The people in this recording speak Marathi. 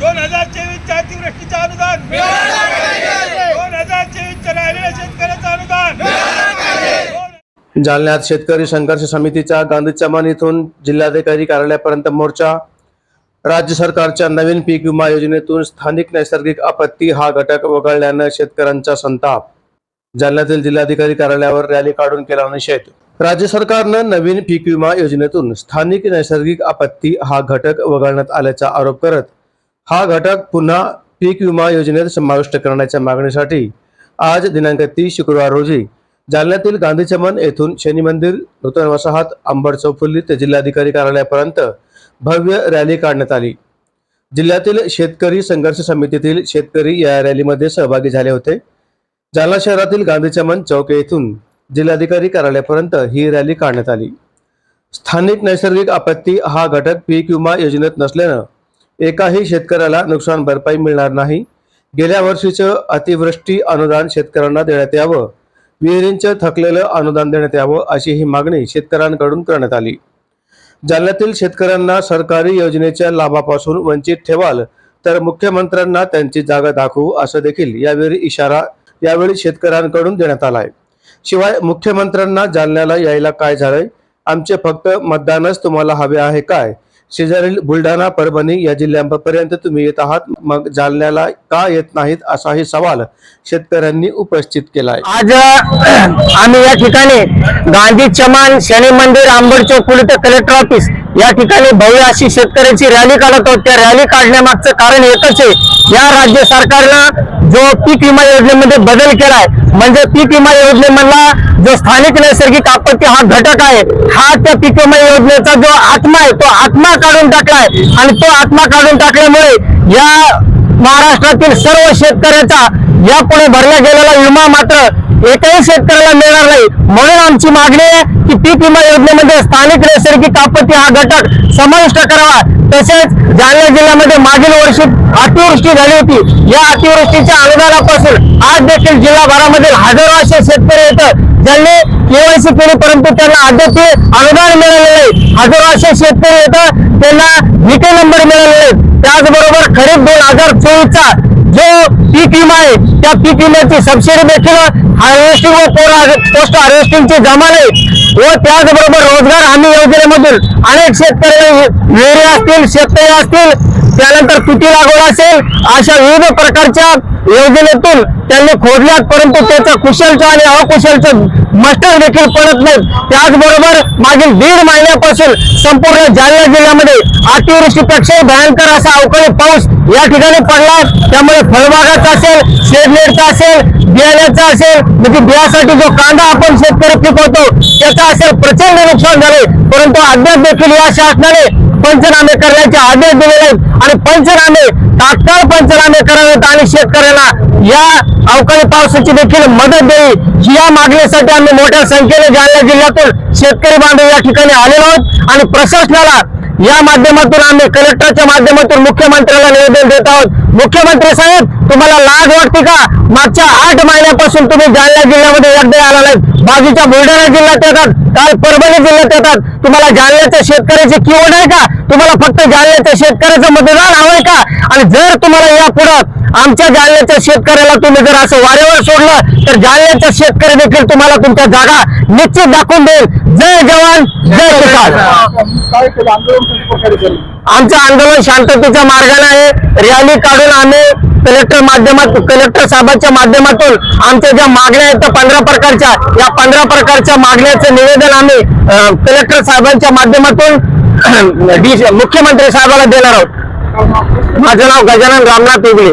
दोन हजार चोवीसच्या अतिवृष्टीचं अनुदान दोन हजार चोवीसच्या राहिलेल्या शेतकऱ्याचं अनुदान जालन्यात शेतकरी संघर्ष समितीचा गांधी चमान इथून जिल्हाधिकारी कार्यालयापर्यंत मोर्चा. राज्य सरकारच्या नवीन पीक विमा योजनेतून स्थानिक नैसर्गिक आपत्ती हा घटक वगळल्यानं शेतकऱ्यांचा संताप. जालन्यातील जिल्हाधिकारी कार्यालयावर रॅली काढून केला निषेध. राज्य सरकारनं नवीन पीक विमा योजनेतून स्थानिक नैसर्गिक आपत्ती हा घटक वगळण्यात आल्याचा आरोप करत हा घटक पुन्हा पीक विमा योजनेत समाविष्ट करण्याच्या मागणीसाठी आज दिनांक तीस शुक्रवार रोजी जालन्यातील गांधी चमन येथून शनी मंदिर नूतन वसाहत अंबड चौफुल्ली ते जिल्हाधिकारी कार्यालयापर्यंत भव्य रॅली काढण्यात आली. जिल्ह्यातील शेतकरी संघर्ष समितीतील शेतकरी या रॅलीमध्ये सहभागी झाले होते. जालना शहरातील गांधी चमन चौक येथून जिल्हाधिकारी कार्यालयापर्यंत ही रॅली काढण्यात आली. स्थानिक नैसर्गिक आपत्ती हा घटक पीक विमा योजनेत नसल्यानं एकाही शेतकऱ्याला नुकसान भरपाई मिळणार नाही. गेल्या वर्षीचं अतिवृष्टी अनुदान शेतकऱ्यांना देण्यात यावं विहिरींचं थकलेलं अनुदान देण्यात यावं अशी ही मागणी शेतकऱ्यांकडून करण्यात आली. जालन्यातील शेतकऱ्यांना सरकारी योजनेच्या लाभापासून वंचित ठेवाल तर मुख्यमंत्र्यांना त्यांची जागा दाखवू असं देखील यावेळी इशारा यावेळी शेतकऱ्यांकडून देण्यात आलाय शिवाय मुख्यमंत्र्यांना जालन्याला यायला काय झालंय? आमचे फक्त मतदानच तुम्हाला हवे आहे काय? शेजारील बुलढाणा परभणी या जिल्ह्यांपर्यंत तुम्ही येत आहात. मग जालन्याला का येत नाहीत असाही सवाल शेतकऱ्यांनी उपस्थित केला आहे आज आम्ही या ठिकाणी गांधी चमान शनी मंदिर आंबड चौक पोलीस कलेक्टर ऑफिस या ठिकाणी भव्य अशी शेतकऱ्यांची रॅली काढत आहोत. त्या रॅली काढण्यामागचं कारण एकच आहे. या राज्य सरकारनं जो पीक विमा योजनेमध्ये बदल केलाय म्हणजे पीक विमा योजनेमधला जो स्थानिक नैसर्गिक आपत्ती हा घटक आहे हा त्या पीक विमा योजनेचा जो आत्मा आहे तो आत्मा काढून टाकलाय. आणि तो आत्मा काढून टाकल्यामुळे या महाराष्ट्रातील सर्व शेतकऱ्याचा यापुढे भरला गेलेला विमा मात्र एकही शेतकऱ्याला मिळणार नाही. म्हणून आमची मागणी आहे की पीक विमा योजनेमध्ये स्थानिक नैसर्गिक आपत्ती हा घटक समाविष्ट करावा. तसेच जालना जिल्ह्यामध्ये मागील वर्षी अतिवृष्टी झाली होती. या अतिवृष्टीच्या अनुदानापासून आज देखील जिल्हाभरामधील हजारो असे शेतकरी येतात. ज्यांनी केवायसी केली परंतु त्यांना अद्याप ते अनुदान मिळालेलं नाही. हजारो असे शेतकरी येतात. त्यांना विटे नंबर मिळालेले त्याचबरोबर खरीप दोन हजार चोवीसचा जो पीक विमा आहे त्या पीक विम्याची सबसिडी देखील हार्वेस्टिंग व पोस्ट हार्वेस्टिंगची जमा नाही. व त्याचबरोबर रोजगार हमी योजनेमधून अनेक शेतकरी विहिरी असतील शेतकरी असतील त्यानंतर तुटी लागवड असेल अशा विविध प्रकारच्या योजनेतून त्यांनी खोडल्यात परंतु त्याचा कुशलचं आणि अकुशलचं मास्टर देखील पडत नाहीत. त्याचबरोबर मागील दीड महिन्यापासून संपूर्ण जालना जिल्ह्यामध्ये अतिवृष्टीपेक्षाही भयंकर असा अवकाळी पाऊस या ठिकाणी पडला. त्यामुळे फळबागाचा असेल शेडनेटचा असेल बियाण्याचा असेल म्हणजे बियासाठी जो कांदा आपण शेतकरी पिकवतो त्याचा असेल प्रचंड नुकसान झाले. परंतु अद्याप देखील या शासनाने पंचनामे करण्याचे आदेश दिलेले आहेत. आणि पंचनामे तात्काळ पंचनामे करावेत आणि शेतकऱ्यांना या अवकाळी पावसाची देखील मदत द्यावी या मागणीसाठी आम्ही मोठ्या संख्येने जालना जिल्ह्यातून शेतकरी बांधव या ठिकाणी आलेलो आहोत. आणि प्रशासनाला या माध्यमातून आम्ही कलेक्टरच्या माध्यमातून मुख्यमंत्र्याला निवेदन देत आहोत. मुख्यमंत्री साहेब तुम्हाला लाज वाटते का? मागच्या आठ महिन्यापासून तुम्ही जालना जिल्ह्यामध्ये एकदा आला नाहीत बाजूच्या बुलढाणा जिल्ह्यात येतात. काल परभणी जिल्ह्यात येतात. तुम्हाला जालन्याच्या शेतकऱ्याची किवड आहे का? तुम्हाला फक्त जालन्याच्या शेतकऱ्याचं मतदान हवंय का? आणि जर तुम्हाला या पुढं आमच्या जालन्याच्या शेतकऱ्याला तुम्ही जर असं वारेवर सोडलं तर जालन्याच्या शेतकरी देखील तुम्हाला तुमच्या जागा निश्चित दाखवून देईल. जय जवान जय किसान. आमचं आंदोलन शांततेच्या मार्गाने आहे. रॅली काढून आम्ही कलेक्टर माध्यमातून कलेक्टर साहेबांच्या माध्यमातून आमच्या ज्या मागण्या आहेत त्या पंधरा प्रकारच्या या पंधरा प्रकारच्या मागण्याचं निवेदन आम्ही कलेक्टर साहेबांच्या माध्यमातून मुख्यमंत्री साहेबाला देणार आहोत. माझं नाव गजानन रामनाथ उगले